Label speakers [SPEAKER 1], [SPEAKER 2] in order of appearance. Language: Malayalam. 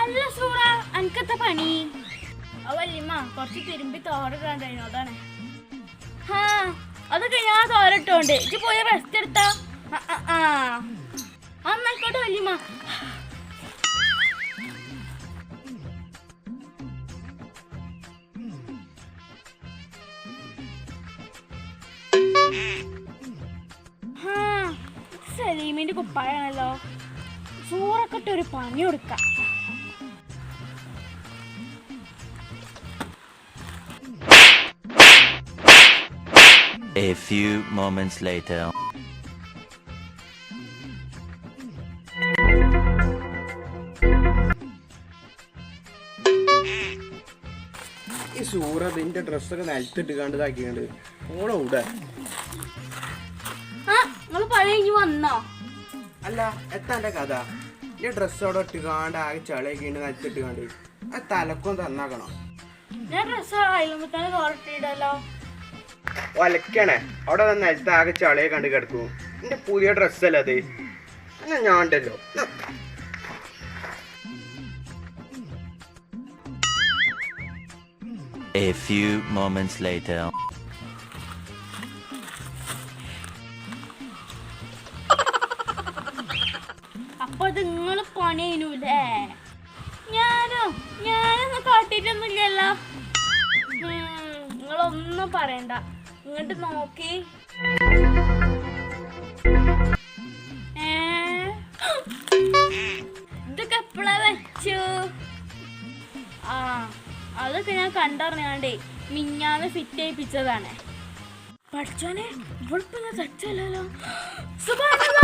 [SPEAKER 1] അല്ല സൂറ അനക്കത്തെ പണി? അവല്ലിമ്മ കുറച്ച് തിരുമ്പി തോരണ്ടായിരുന്നു അതാണ്. ഹാ അതൊക്കെ ഞാൻ തോരട്ടോണ്ട് ഇജ്ജ് പോയി റെസ്റ്റ് എടുത്താ? ആ, ആ, ആ. അന്നായിക്കോട്ടെ വല്യമ്മ. സലീമിന്റെ കുപ്പായാണല്ലോ. സൂറൊക്കെ ഇട്ട് ഒരു പണി കൊടുക്കാം.
[SPEAKER 2] A few moments later.
[SPEAKER 3] ഈ സൂറ എന്റെ ഡ്രസ്സൊക്കെ നിലത്തിട്ട് കണ്ടതാക്കിയുണ്ട് ഓടെ ഇവിടെ
[SPEAKER 1] കഴിഞ്ഞ് വന്നോ?
[SPEAKER 3] അല്ല എത്താന്റെ കഥ? ഈ ഡ്രസ് അവിടെ ഇട്ടുകാണ്ട് ആകെ ചളിയൊക്കെ ഉണ്ട് നിലത്തിട്ട് കണ്ട് ആ തലക്കും തന്നാക്കണോ
[SPEAKER 1] ഞാൻ ഡ്രസ്സ്
[SPEAKER 3] ഒലക്കണേ അവിടെ നിന്ന് നിലത്ത് ആകെ ചളിയെ കണ്ട് കിടക്കും. എന്റെ പുതിയ ഡ്രസ്സല്ലേ അത്? എന്നാ ഞാൻ ഉണ്ടല്ലോ.
[SPEAKER 2] A few moments later.
[SPEAKER 1] അപ്പൊ നിങ്ങൾ പണി ഞാനോ ഞാനൊന്നും കാട്ടിട്ടൊന്നുമില്ലല്ലോ. നിങ്ങളൊന്നും പറയണ്ട. ഇങ്ങോട്ട് നോക്കി? ഇതൊക്കെ എപ്പോഴാ വെച്ചു? ആ അതൊക്കെ ഞാൻ കണ്ടറിഞ്ഞാണ്ടേ മിഞ്ഞാന്ന് ഫിറ്റ് ചെയ്യിപ്പിച്ചതാണ്. പഠിച്ചോനെ ഇവളിപ്പോ ഞാൻ തള്ളവിടെ